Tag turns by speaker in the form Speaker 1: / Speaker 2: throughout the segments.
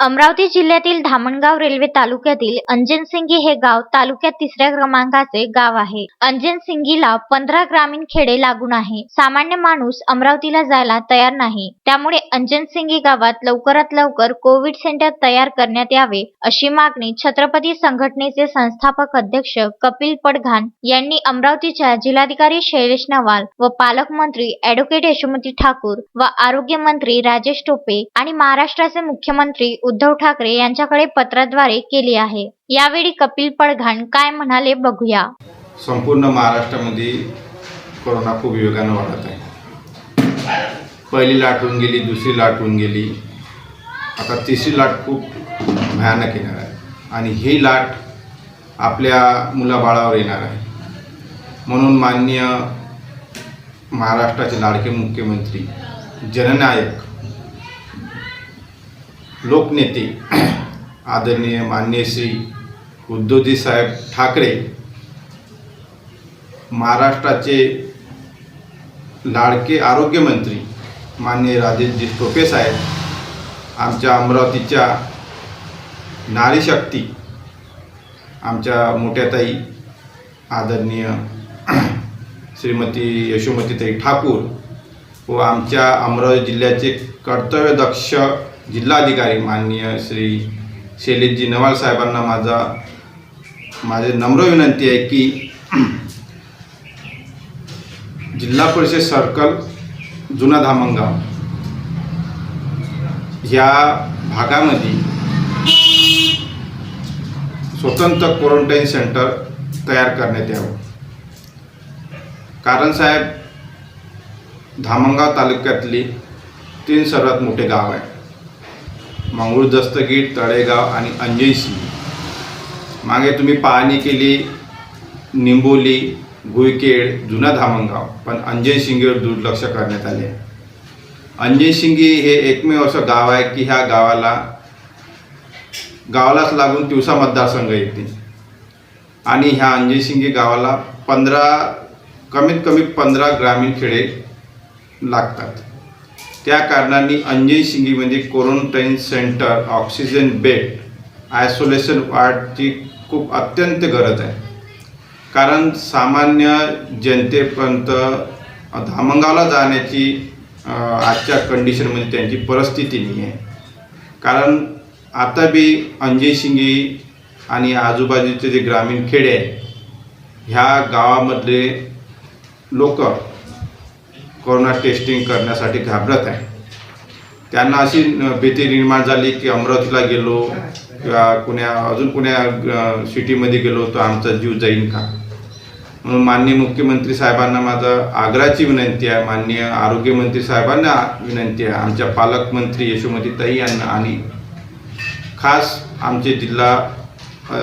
Speaker 1: अमरावती जिल्ह्यातील धामणगाव रेल्वे तालुक्यातील अंजनसिंगी हे गाव तालुक्यात तिसऱ्या क्रमांकाचे गाव आहे. अंजनसिंगीला पंधरा ग्रामीण खेडे लागून आहे. सामान्य माणूस अमरावतीला जायला तयार नाही. त्यामुळे अंजनसिंगी गावात लवकरात लवकर कोविड सेंटर तयार करण्यात यावे अशी मागणी छत्रपती संघटनेचे संस्थापक अध्यक्ष कपिल पडघान यांनी अमरावतीच्या जिल्हाधिकारी शैलेश नवाल व पालकमंत्री अॅडव्होकेट यशोमती ठाकूर व आरोग्यमंत्री राजेश टोपे आणि महाराष्ट्राचे मुख्यमंत्री उद्धव ठाकरे यांच्याकडे पत्राद्वारे केली आहे. यावेळी कपिल पडघाण काय म्हणाले बघूया.
Speaker 2: संपूर्ण महाराष्ट्रामध्ये कोरोना खूप वेगानं वाढत आहे. पहिली लाट होऊन गेली दुसरी लाट होऊन गेली. आता तिसरी लाट खूप भयानक येणार आहे. आणि ही लाट आपल्या मुलाबाळावर येणार आहे. म्हणून माननीय महाराष्ट्राचे लाडके मुख्यमंत्री जननायक लोकनेते आदरणीय माननीय श्री उद्धवजी साहेब ठाकरे महाराष्ट्राचे लाडके आरोग्यमंत्री मान्य राजेशजी टोपे साहेब आमच्या अमरावतीच्या नारीशक्ती आमच्या मोठ्याताई आदरणीय श्रीमती यशोमतीताई ठाकूर व आमच्या अमरावती जिल्ह्याचे कर्तव्यदक्ष जिल्हाधिकारी माननीय श्री शैलेशजी नवाल साहेबांना माझा माझे नम्र विनंती आहे की जिल्हा परिषद सर्कल जुना धामणगाव ह्या भागामध्ये स्वतंत्र क्वारंटाईन सेंटर तयार करण्यात यावं. कारण साहेब धामणगाव तालुक्यातली तीन सर्वात मोठे गाव आहे. मंगळूर दस्तगीर तळेगाव आणि अंजयशी मागे तुम्ही पाहणी केली निंबोली गुईकेड जुना धामणगाव पण अंजय शिंगेवर दुर्लक्ष करण्यात आले. अंजय हे एकमेव असं गाव आहे की ह्या गावाला गावालाच लागून तिवसा मतदारसंघ येते आणि ह्या अंजय गावाला पंधरा कमीत कमी पंधरा ग्रामीण खेडे लागतात. त्या कारणाने अंजय म्हणजे quarantine centre oxygen bed isolation वार्डची खूप अत्यंत गरज आहे. कारण सामान्य जनतेपर्यंत धामंगावला जाण्याची आजच्या कंडिशनमध्ये त्यांची परिस्थिती नाही आहे. कारण आता बी अंजय आणि आजूबाजूचे जे ग्रामीण खेडे आहे ह्या गावामधले लोक कोरोना टेस्टिंग करण्यासाठी घाबरत आहे. त्यांना अशी भीती निर्माण झाली की अमरावतीला गेलो किंवा कुण्या अजून कुण्या सिटीमध्ये गेलो तर आमचा जीव जाईल का? म्हणून माननीय मुख्यमंत्री साहेबांना माझं आग्राची विनंती आहे. माननीय आरोग्यमंत्री साहेबांना विनंती आहे. आमच्या पालकमंत्री यशोमती ताई यांना आणि खास आमचे जिल्हा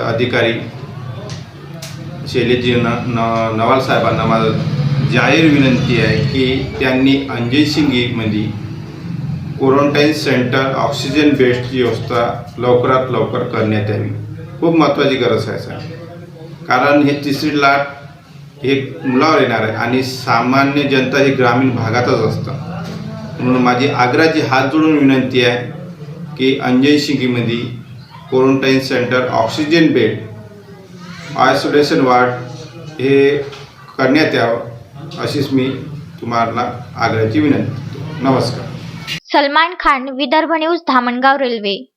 Speaker 2: अधिकारी शैलेजी न न नवाल साहेबांना माझं जाहीर विनंती आहे की त्यांनी अंजयसिंगीमध्ये क्वारंटाईन सेंटर ऑक्सिजन बेस्टची व्यवस्था लवकरात लवकर करण्यात यावी. खूप महत्त्वाची गरज आहे सर कारण हे तिसरी लाट हे मुलावर येणार आहे आणि सामान्य जनता ही ग्रामीण भागातच असतं. म्हणून माझी आग्राची हात जोडून विनंती आहे की अंजनशिंगीमध्ये quarantine centre oxygen bed isolation ward हे करण्यात यावं. अशीच मी तुम्हाला आग्रहाची विनंती नमस्कार.
Speaker 1: Salman Khan Vidarbha news Dhamangaon railway.